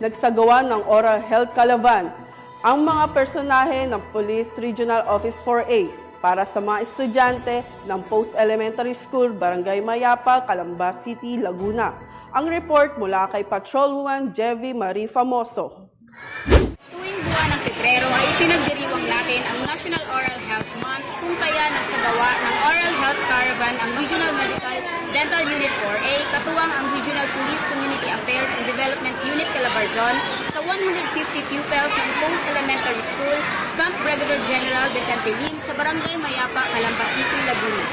nagsagawa ng Oral Health Calavan ang mga personahe ng Police Regional Office 4A para sa mga estudyante ng Post-Elementary School, Barangay Mayapa, Calamba City, Laguna. Ang report mula kay Patrolwoman Jevi Marie Famoso. Tuwing buwan ng Pebrero ay ipinagdiriwang natin ang National Oral Health Month kung kaya nagsagawa ng Oral Health Caravan ang Regional Medical Dental Unit 4A katuwang ang Regional Police Community Affairs Calabarzon sa 150 pupils ng Post Elementary School, Camp Brigadier General Vicente Lim sa Barangay Mayapa, Calamba City, Laguna.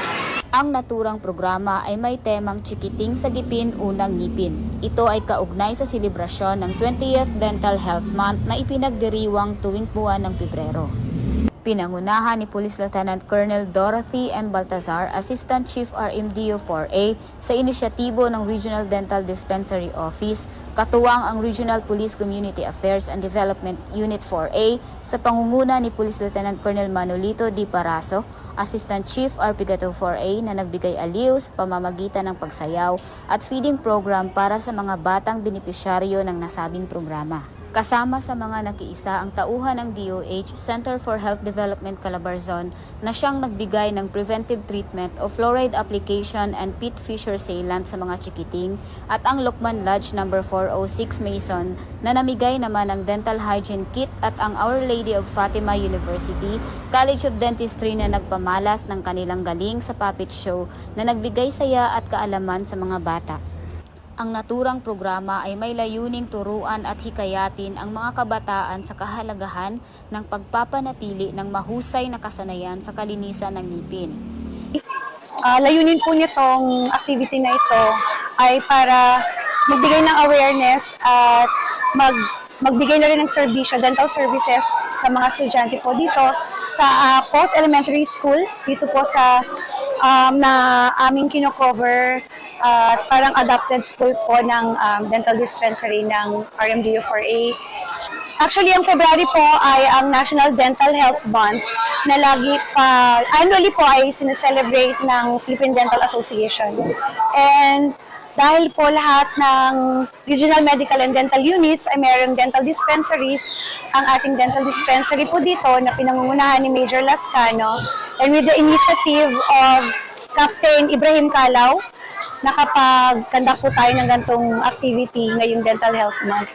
Ang naturang programa ay may temang Chikiting sa Gipin, Unang Ngipin. Ito ay kaugnay sa selebrasyon ng 20th Dental Health Month na ipinagdiriwang tuwing buwan ng Pebrero. Pinangunahan ni Police Lieutenant Colonel Dorothy M. Baltazar, Assistant Chief RMDO 4A sa inisyatibo ng Regional Dental Dispensary Office, katuwang ang Regional Police Community Affairs and Development Unit 4A sa pangunguna ni Police Lieutenant Colonel Manolito Di Paraso, Assistant Chief RPGATO 4A na nagbigay aliw sa pamamagitan ng pagsayaw at feeding program para sa mga batang benepisyaryo ng nasabing programa. Kasama sa mga nakiisa ang tauhan ng DOH Center for Health Development Calabarzon na siyang nagbigay ng preventive treatment of fluoride application and pit fissure sealant sa mga chikiting at ang Lukman Lodge No. 406 Mason na namigay naman ng dental hygiene kit at ang Our Lady of Fatima University College of Dentistry na nagpamalas ng kanilang galing sa puppet show na nagbigay saya at kaalaman sa mga bata. Ang naturang programa ay may layuning turuan at hikayatin ang mga kabataan sa kahalagahan ng pagpapanatili ng mahusay na kasanayan sa kalinisan ng ngipin. Ah, layunin po nitong activity na ito ay para magbigay ng awareness at mag magbigay na rin ng serbisyo, dental services sa mga estudyante po dito sa ah, Post Elementary School, dito po sa um, na aming kino-cover at parang adopted school po ng um, dental dispensary ng RMDU 4A. Actually, ang February po ay ang National Dental Health Month na lagi pa, annually po ay sineselebrate ng Philippine Dental Association. And dahil po lahat ng regional medical and dental units ay mayroong dental dispensaries, ang ating dental dispensary po dito na pinangungunahan ni Major Lascano and with the initiative of Captain Ibrahim Calaw, nakapag-conduct po tayo ng gantong activity ngayong Dental Health Month.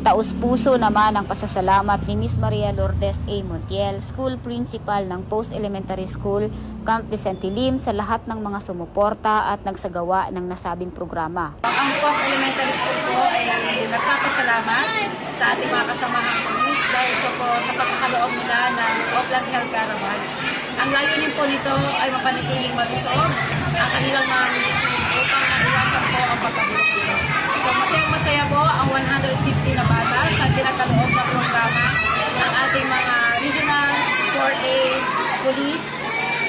Taus-puso naman ang pasasalamat ni Miss Maria Lourdes A. Montiel, School Principal ng Post Elementary School, Camp Vicente Lim sa lahat ng mga sumuporta at nagsagawa ng nasabing programa. Ang Post Elementary School po ay nagpapasalamat sa ating mga kasamahang police dahil sa po sa pagkakaloob nila ng Oakland Health Caravan. Ang layunin po nito ay mapanatiling malusog ang kanilang mga upang maiwasan po ang pagkabulok dito. So masayang-masaya po ang 150 na bata sa tinakaloob na programa ng ating mga regional 4A police.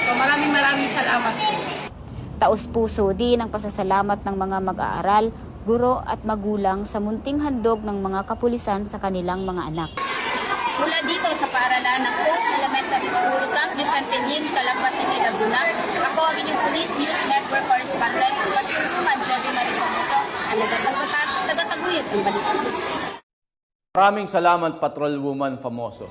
So maraming maraming salamat po. Taus-puso din ang pasasalamat ng mga mag-aaral, guro at magulang sa munting handog ng mga kapulisan sa kanilang mga anak. Mula dito sa paaralan ng Post Elementary School, Camp Vicente Lim, Calamba City, Laguna, ako ang inyong Police News Network Correspondent, Patrolwoman Jelly Marie Famoso, ang nagtatagbatas, tagataguyod ng Balikan. Maraming salamat, Patrolwoman Famoso.